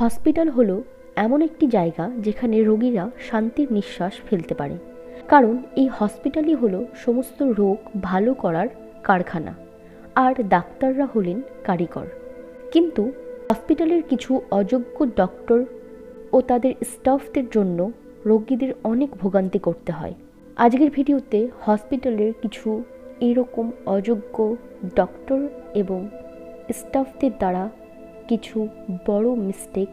Hospital হলো এমন একটি জায়গা যেখানে রোগীরা শান্তির নিঃশ্বাস ফেলতে পারে। কারণ এই হসপিটালই হলো সমস্ত রোগ ভালো করার কারখানা, আর ডাক্তাররা হলেন কারিগর। কিন্তু হসপিটালের কিছু অযোগ্য ডক্টর ও তাদের স্টাফদের জন্য রোগীদের অনেক ভোগান্তি করতে হয়। আজকের ভিডিওতে হসপিটালের কিছু এরকম অযোগ্য ডক্টর এবং স্টাফদের দ্বারা কিছু বড় মিস্টেক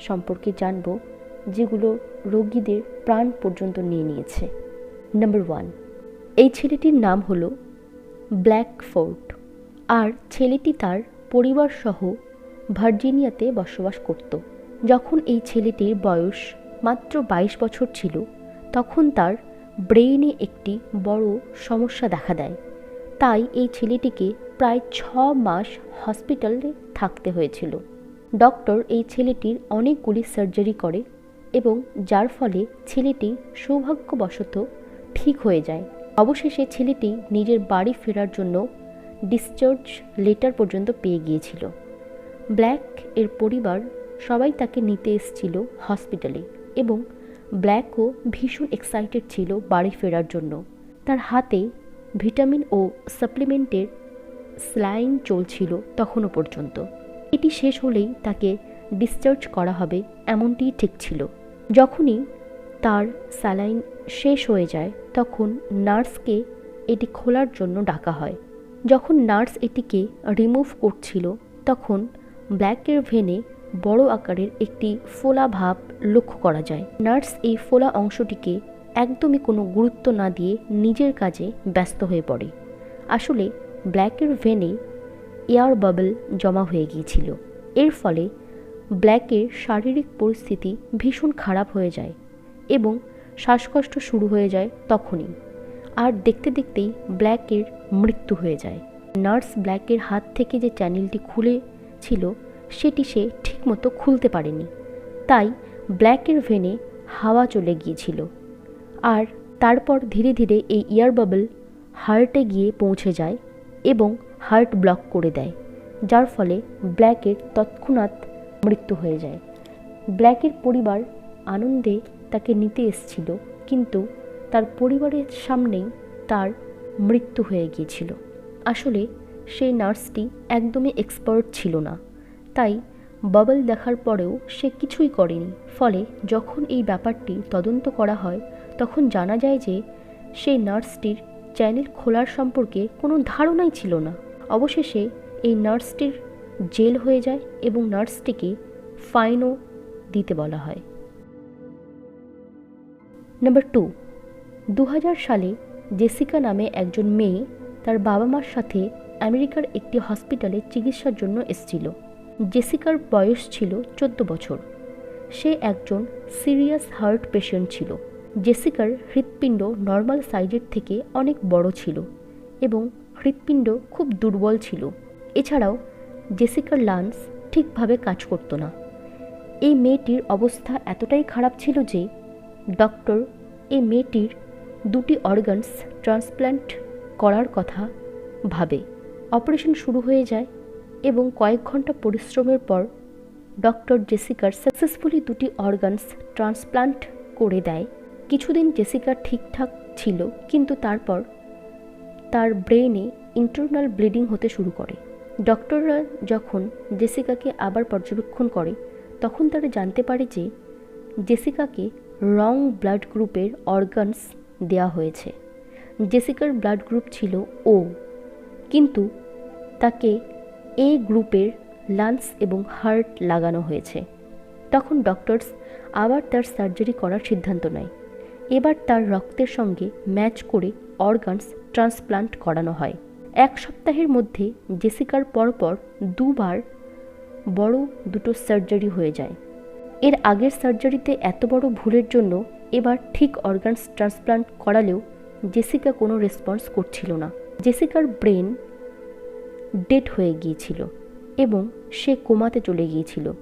সম্পর্কে জানব, যেগুলো রোগীদের প্রাণ পর্যন্ত নিয়ে নিয়েছে। নাম্বার ওয়ান এই ছেলেটির নাম হলো ব্ল্যাক ফোর্ট আর ছেলেটি তার পরিবার সহ ভার্জিনিয়াতে বসবাস করত। যখন এই ছেলেটির বয়স মাত্র বাইশ বছর ছিল, তখন তার ব্রেইনে একটি বড় সমস্যা দেখা দেয়। তাই এই ছেলেটিকে প্রায় ছ মাস হসপিটালে থাকতে হয়েছিল। ডক্টর এই ছেলেটির অনেকগুলি সার্জারি করে এবং যার ফলে ছেলেটি সৌভাগ্যবশত ঠিক হয়ে যায়। অবশেষে ছেলেটি নিজের বাড়ি ফেরার জন্য ডিসচার্জ লেটার পর্যন্ত পেয়ে গিয়েছিল। ব্ল্যাক এর পরিবার সবাই তাকে নিতে এসেছিল হসপিটালে এবং ব্ল্যাকও ভীষণ এক্সাইটেড ছিল বাড়ি ফেরার জন্য। তার হাতে ভিটামিন ও সাপ্লিমেন্টের স্লাইন চলছিল তখনও পর্যন্ত। এটি শেষ হলেই তাকে ডিসচার্জ করা হবে এমনটিই ঠিক ছিল। যখনই তার স্যালাইন শেষ হয়ে যায়, তখন নার্সকে এটি খোলার জন্য ডাকা হয়। যখন নার্স এটিকে রিমুভ করছিল, তখন ব্ল্যাকের ভেনে বড় আকারের একটি ফোলা ভাব লক্ষ্য করা যায়। নার্স এই ফোলা অংশটিকে একদমই কোনো গুরুত্ব না দিয়ে নিজের কাজে ব্যস্ত হয়ে পড়ে। আসলে ব্ল্যাকের ভেনে এয়ার বাবল জমা হয়ে গিয়েছিল। এর ফলে ব্ল্যাকের শারীরিক পরিস্থিতি ভীষণ খারাপ হয়ে যায় এবং শ্বাসকষ্ট শুরু হয়ে যায় তখনই। আর দেখতে দেখতেই ব্ল্যাকের মৃত্যু হয়ে যায়। নার্স ব্ল্যাকের হাত থেকে যে চ্যানেলটি খুলে ছিল, সেটি সে ঠিকমতো খুলতে পারেনি। তাই ব্ল্যাকের ভেনে হাওয়া চলে গিয়েছিল। আর তারপর ধীরে ধীরে এই ইয়ার বাবল হার্টে গিয়ে পৌঁছে যায় এবং হার্ট ব্লক করে দেয়, যার ফলে ব্ল্যাকের তৎক্ষণাৎ মৃত্যু হয়ে যায়। ব্ল্যাকের পরিবার আনন্দে তাকে নিতে এসেছিল, কিন্তু তার পরিবারের সামনেই তার মৃত্যু হয়ে গিয়েছিল। আসলে সেই নার্সটি একদমই এক্সপার্ট ছিল না, তাই বাবল দেখার পরেও সে কিছুই করেনি। ফলে যখন এই ব্যাপারটি তদন্ত করা হয়, তখন জানা যায় যে সেই নার্সটির চ্যানেল খোলার সম্পর্কে কোনো ধারণাই ছিল না। অবশেষে এই নার্সটির জেল হয়ে যায় এবং নার্সটিকে ফাইনও দিতে বলা হয়। নাম্বার টু দু হাজার সালে জেসিকা নামে একজন মেয়ে তার বাবা মার সাথে আমেরিকার একটি হসপিটালে চিকিৎসার জন্য এসেছিল। জেসিকার বয়স ছিল চোদ্দ বছর। সে একজন সিরিয়াস হার্ট পেশেন্ট ছিল। জেসিকার হৃৎপিণ্ড নর্মাল সাইজের থেকে অনেক বড় ছিল এবং হৃৎপিণ্ড খুব দুর্বল ছিল। এছাড়াও জেসিকার লান্স ঠিকভাবে কাজ করতো না। এই মেয়েটির অবস্থা এতটাই খারাপ ছিল যে ডক্টর, এই মেয়েটির দুটি অর্গানস ট্রান্সপ্ল্যান্ট করার কথা ভাবে। অপারেশন শুরু হয়ে যায় এবং কয়েক ঘণ্টা পরিশ্রমের পর ডক্টর জেসিকার সাকসেসফুলি দুটি অর্গানস ট্রান্সপ্লান্ট করে দেয়। কিছুদিন জেসিকা ঠিকঠাক ছিল, কিন্তু তারপর তার ব্রেনে ইন্টারনাল ব্লিডিং হতে শুরু করে। ডক্টররা যখন জেসিকাকে আবার পর্যবেক্ষণ করে, তখন তারা জানতে পারে যে জেসিকাকে রং ব্লাড গ্রুপের অর্গানস দেওয়া হয়েছে। জেসিকার ব্লাড গ্রুপ ছিল ও, কিন্তু তাকে এ গ্রুপের লাংস এবং হার্ট লাগানো হয়েছে। তখন ডক্টরস আবার তার সার্জারি করার সিদ্ধান্ত নেয়। এবার তার রক্তের সঙ্গে ম্যাচ করে অর্গানস ট্রান্সপ্লান্ট করানো হয়। এক সপ্তাহের মধ্যে জেসিকার পরপর দুবার বড় দুটো সার্জারি হয়ে যায়। এর আগের সার্জারিতে এত বড় ভুলের জন্য এবার ঠিক অর্গানস ট্রান্সপ্লান্ট করালেও জেসিকা কোনো রেসপন্স করছিল না। জেসিকার ব্রেন ডেড হয়ে গিয়েছিল এবং সে কোমাতে চলে গিয়েছিল।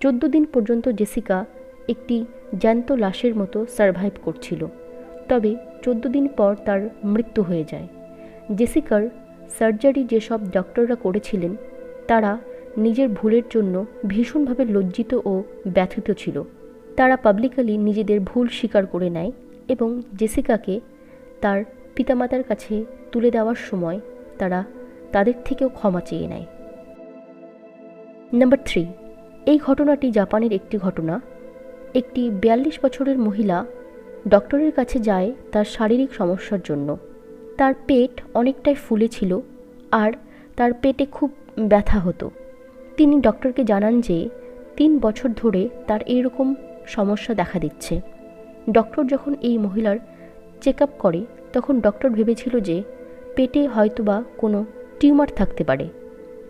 চোদ্দ দিন পর্যন্ত জেসিকা একটি জ্যান্ত লাশের মতো সারভাইভ করছিল। তবে চোদ্দ দিন পর তার মৃত্যু হয়ে যায়। জেসিকার সার্জারি যেসব ডক্টররা করেছিলেন, তারা নিজের ভুলের জন্য ভীষণভাবে লজ্জিত ও ব্যথিত ছিল। তারা পাবলিকালি নিজেদের ভুল স্বীকার করে নেয় এবং জেসিকাকে তার পিতামাতার কাছে তুলে দেওয়ার সময় তারা তাদের থেকেও ক্ষমা চেয়ে নেয়। নাম্বার থ্রি এই ঘটনাটি জাপানের একটি ঘটনা। একটি বিয়াল্লিশ বছরের মহিলা ডক্টরের কাছে যায় তার শারীরিক সমস্যার জন্য। তার পেট অনেকটাই ফুলে ছিল আর তার পেটে খুব ব্যথা হতো। তিনি ডক্টরকে জানান যে তিন বছর ধরে তার এইরকম সমস্যা দেখা দিচ্ছে। ডক্টর যখন এই মহিলার চেক করে, তখন ডক্টর ভেবেছিল যে পেটে হয়তোবা কোনো টিউমার থাকতে পারে।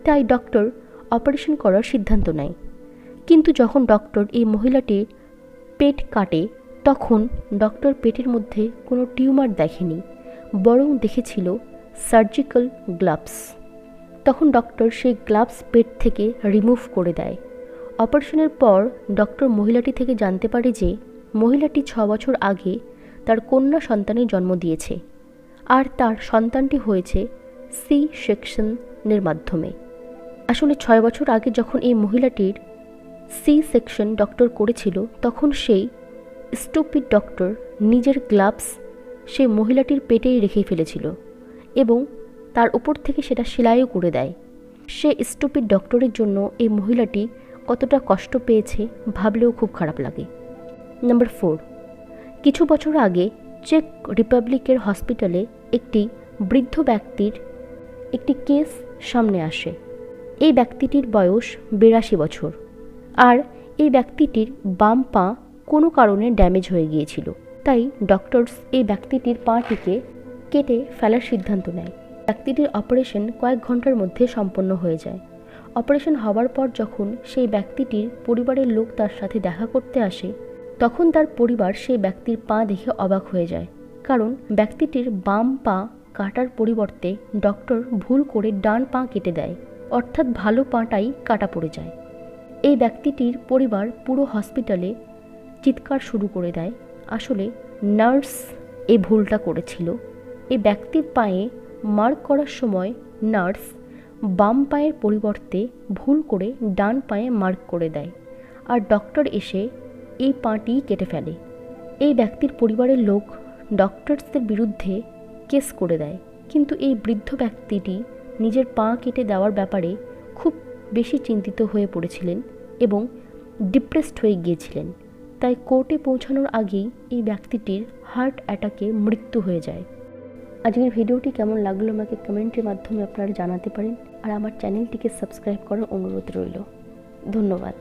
তাই ডক্টর অপারেশন করার সিদ্ধান্ত নেয়। কিন্তু যখন ডক্টর এই মহিলাটির পেট কাটে, তখন ডক্টর পেটের মধ্যে কোনো টিউমার দেখেনি, বরং দেখেছিল সার্জিক্যাল গ্লাভস। তখন ডক্টর সেই গ্লাভস পেট থেকে রিমুভ করে দেয়। অপারেশনের পর ডক্টর মহিলাটি থেকে জানতে পারে যে মহিলাটি ছ বছর আগে তার কন্যা সন্তানের জন্ম দিয়েছে। আর তার সন্তানটি হয়েছে সি সেকশনের মাধ্যমে। আসলে ছয় বছর আগে যখন এই মহিলাটির সি সেকশন ডক্টর করেছিল, তখন সেই স্টুপিড ডক্টর নিজের গ্লাভস সে মহিলাটির পেটেই রেখে ফেলেছিল এবং তার উপর থেকে সেটা সেলাইও করে দেয়। সে স্টুপিড ডক্টরের জন্য এই মহিলাটি কতটা কষ্ট পেয়েছে ভাবলেও খুব খারাপ লাগে। নাম্বার ফোর, কিছু বছর আগে চেক রিপাবলিকের হসপিটালে একটি বৃদ্ধ ব্যক্তির একটি কেস সামনে আসে। এই ব্যক্তিটির বয়স বিরাশি বছর। আর এই ব্যক্তিটির বাম পা কোনো কারণে ড্যামেজ হয়ে গিয়েছিল। তাই ডক্টরস এই ব্যক্তিটির পাটিকে কেটে ফেলার সিদ্ধান্ত নেয়। ব্যক্তিটির অপারেশন কয়েক ঘণ্টার মধ্যে সম্পন্ন হয়ে যায়। অপারেশন হওয়ার পর যখন সেই ব্যক্তিটির পরিবারের লোক তার সাথে দেখা করতে আসে, তখন তার পরিবার সেই ব্যক্তির পা দেখে অবাক হয়ে যায়। কারণ ব্যক্তিটির বাম পা কাটার পরিবর্তে ডক্টর ভুল করে ডান পা কেটে দেয়, অর্থাৎ ভালো পাটাই কাটা পড়ে যায়। এই ব্যক্তিটির পরিবার পুরো হসপিটালে চিৎকার শুরু করে দেয়, আসলে নার্স এ ভুলটা করেছিল। এই ব্যক্তির পায়ে মার্ক করার সময় নার্স বাম পায়ের পরিবর্তে ভুল করে ডান পায়ে মার্ক করে দেয় আর ডক্টর এসে এই পাটি কেটে ফেলে। এই ব্যক্তির পরিবারের লোক ডক্টরসদের বিরুদ্ধে কেস করে দেয়। কিন্তু এই বৃদ্ধ ব্যক্তিটি নিজের পা কেটে দেওয়ার ব্যাপারে খুব বেশি চিন্তিত হয়ে পড়েছিলেন এবং ডিপ্রেসড হয়ে গিয়েছিলেন। তাই কোর্টে পৌঁছানোর আগেই এই ব্যক্তিটির হার্ট অ্যাটাকে মৃত্যু হয়ে যায়। আজকের ভিডিওটি কেমন লাগল আমাকে কমেন্টের মাধ্যমে আপনারা জানাতে পারেন। আর আমার চ্যানেলটিকে সাবস্ক্রাইব করার অনুরোধ রইল। ধন্যবাদ।